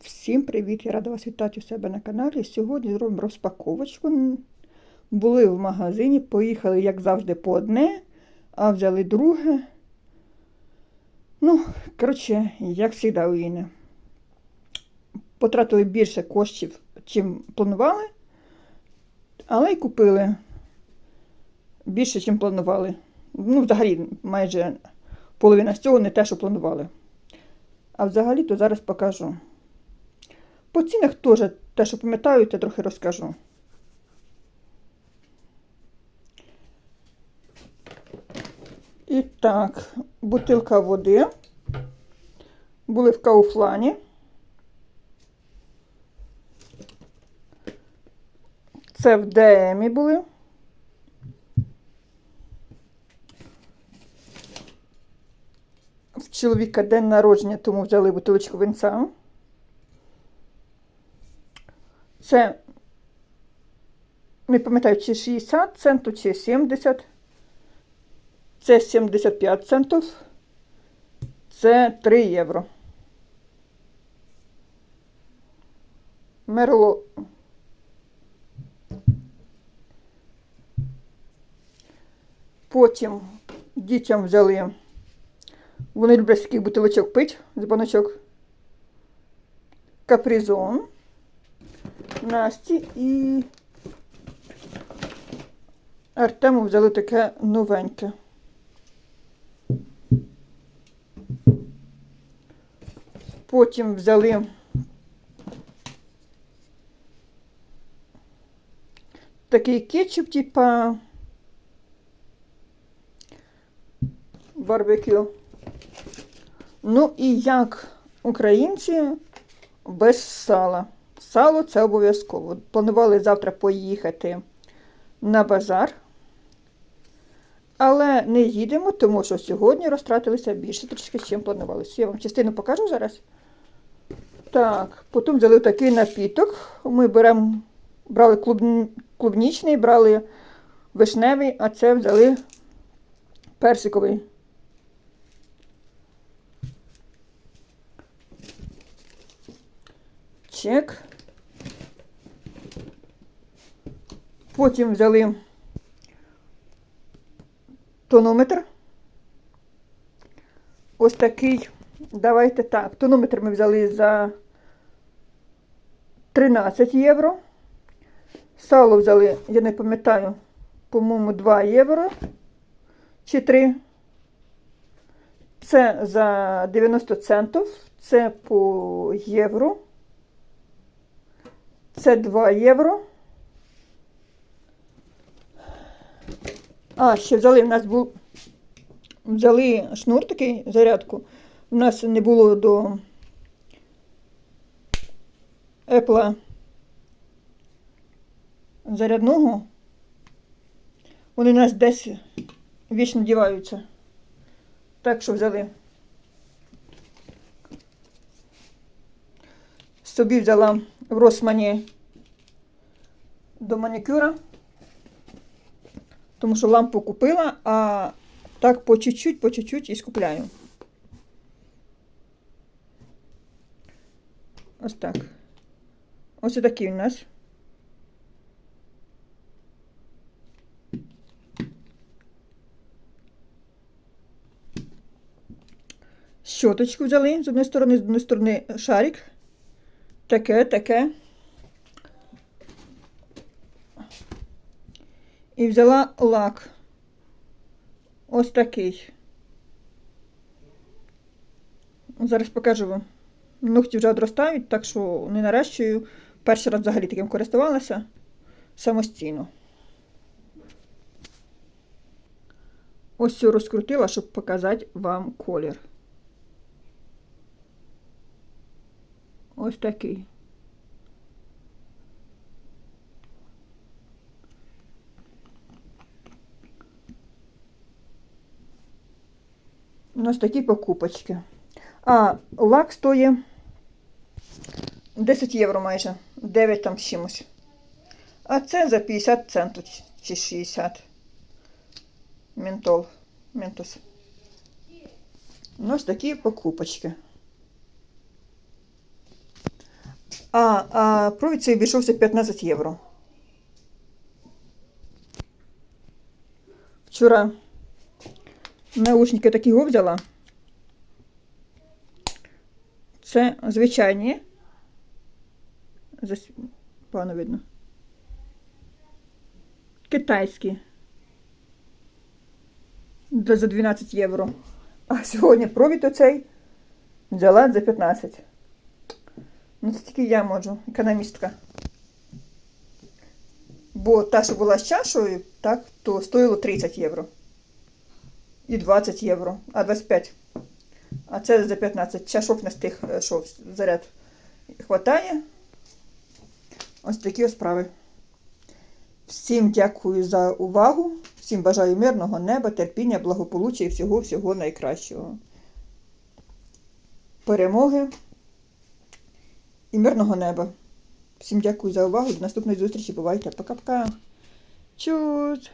Всім привіт! Я рада вас вітати у себе на каналі. Сьогодні зробимо розпаковочку. Були в магазині, поїхали, як завжди, по одне, а взяли друге. Ну, коротше, як завжди у Іни. Потратили більше коштів, чим планували, але й купили більше, чим планували. Ну, взагалі, майже половина з цього не те, що планували. А взагалі, то зараз покажу. По цінах теж те, що пам'ятаю, те трохи розкажу. І так, бутилка води. Були в Кауфлані. Це в ДМі були. В чоловіка день народження, тому взяли бутилочку винця. Це, не пам'ятаю, чи 60 центів, чи 70. Це 75 центів. Це 3 євро. Мерло. Потім дітям взяли. Вони люблять таких бутилочок пить з баночок. Капризон. Насті і Артему взяли таке новеньке. Потім взяли такий кетчуп, типа барбекю. Ну і як українці без сала. Сало це обов'язково. Планували завтра поїхати на базар. Але не їдемо, тому що сьогодні розтратилися більше трішки, чим планувалося. Я вам частину покажу зараз. Так, потім взяли такий напіток. Ми беремо, брали клуб, клубнічний, брали вишневий, а це взяли персиковий. Чек. Потім взяли тонометр. Ось такий. Давайте так. Тонометр ми взяли за 13 євро. Сало взяли, я не пам'ятаю, по-моєму, 2 євро чи 3. Це за 90 центів. Це по євро. Це 2 євро. А, ще взяли, в нас був. Взяли шнур такий, зарядку. У нас не було до Apple зарядного. Вони нас десь вічно діваються. Так що взяли. Собі взяла в Росмані до манікюра. Тому що лампу купила, а так по чуть-чуть, по чуть-чуть і скупляю. Ось так. Ось такий у нас. Щоточку взяли з однієї сторони, з однієї сторони шарик. Таке, таке. І взяла лак. Ось такий. Зараз покажу вам. Ногті вже одростають, так що не наращую. Перший раз взагалі таким користувалася самостійно. Ось цю розкрутила, щоб показати вам колір. Ось такий. У нас такі покупочки. А лак стоїть 10 євро майже, 9 там з чимось. А це за 50 центів чи 60. Ментол. Ментос. У нас такі покупочки. А, а провід цей обійшовся 15 євро. Вчора наушники такі взяла. Це звичайні. Зас... Погано видно. Китайські. Де За 12 євро. А сьогодні провід оцей взяла за 15. Ну, це тільки я можу, економістка. Бо та, що була з чашою, так, то стоїло 30 євро. І 20 євро, а 25. А це за 15. Чашок не з тих, е, що заряд хватає. Ось такі справи. Всім дякую за увагу. Всім бажаю мирного неба, терпіння, благополуччя і всього-всього найкращого. Перемоги і мирного неба. Всім дякую за увагу. До наступної зустрічі. Бувайте. Пока-пока. Чус!